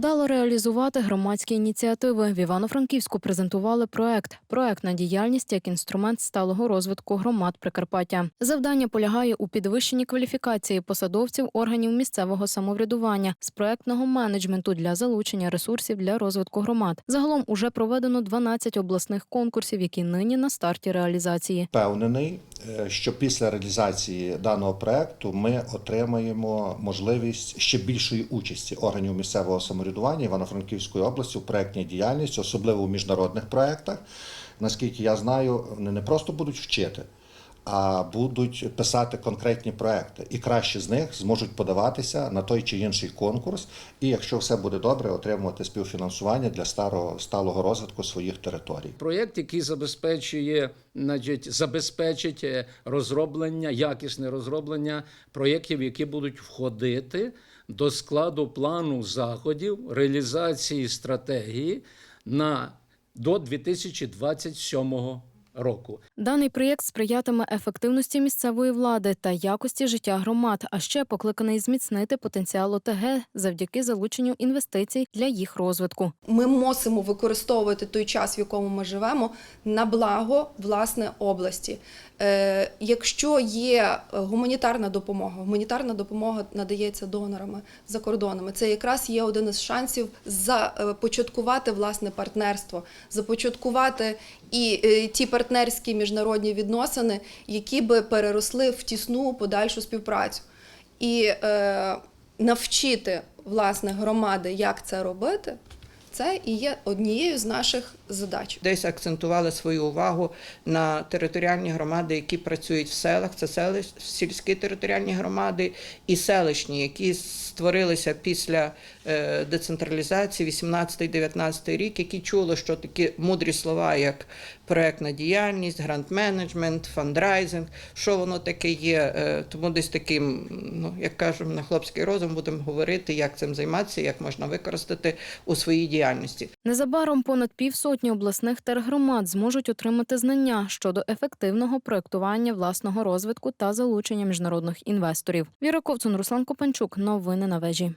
Вдало реалізувати громадські ініціативи. В Івано-Франківську презентували проект проектна діяльність як інструмент сталого розвитку громад Прикарпаття. Завдання полягає у підвищенні кваліфікації посадовців органів місцевого самоврядування з проектного менеджменту для залучення ресурсів для розвитку громад. Загалом уже проведено 12 обласних конкурсів, які нині на старті реалізації. Впевнений, е, що після реалізації даного проекту ми отримаємо можливість ще більшої участі органів місцевого самоврядування Івано-Франківської області в проектній діяльності, особливо в міжнародних проектах. Наскільки я знаю, вони не просто будуть вчити, а будуть писати конкретні проекти. І кращі з них зможуть подаватися на той чи інший конкурс, і якщо все буде добре, отримувати співфінансування для старого сталого розвитку своїх територій. Проєкт, який забезпечує, значить, забезпечить е, розроблення, якісне розроблення проєктів, які будуть входити до складу плану заходів реалізації стратегії на до 2027 року. Даний проєкт сприятиме ефективності місцевої влади та якості життя громад, а ще покликаний зміцнити потенціал ОТГ завдяки залученню інвестицій для їх розвитку. Ми мусимо використовувати той час, в якому ми живемо, на благо власне області. Е, якщо є гуманітарна допомога, гуманітарна допомога надається донорами за кордонами. Це якраз є один із шансів започаткувати власне партнерство, започаткувати і е, ті партнерські міжнародні відносини, які би переросли в тісну подальшу співпрацю. І е, навчити власне громади, як це робити, це і є однією з наших задач. Десь акцентували свою увагу на територіальні громади, які працюють в селах. Це селищ, сільські територіальні громади і селищні, які створилися після е, децентралізації 18-19 рік, які чули, що такі мудрі слова, як проектна діяльність, грант-менеджмент, фандрайзинг, що воно таке є. Е, Тому десь таким, ну як кажемо, на хлопський розум будемо говорити, як цим займатися, як можна використати у своїй діяльності. Незабаром понад півсотні обласних тергромад зможуть отримати знання щодо ефективного проектування власного розвитку та залучення міжнародних інвесторів. Віра Ковцун, Руслан Копанчук. Новини на вежі.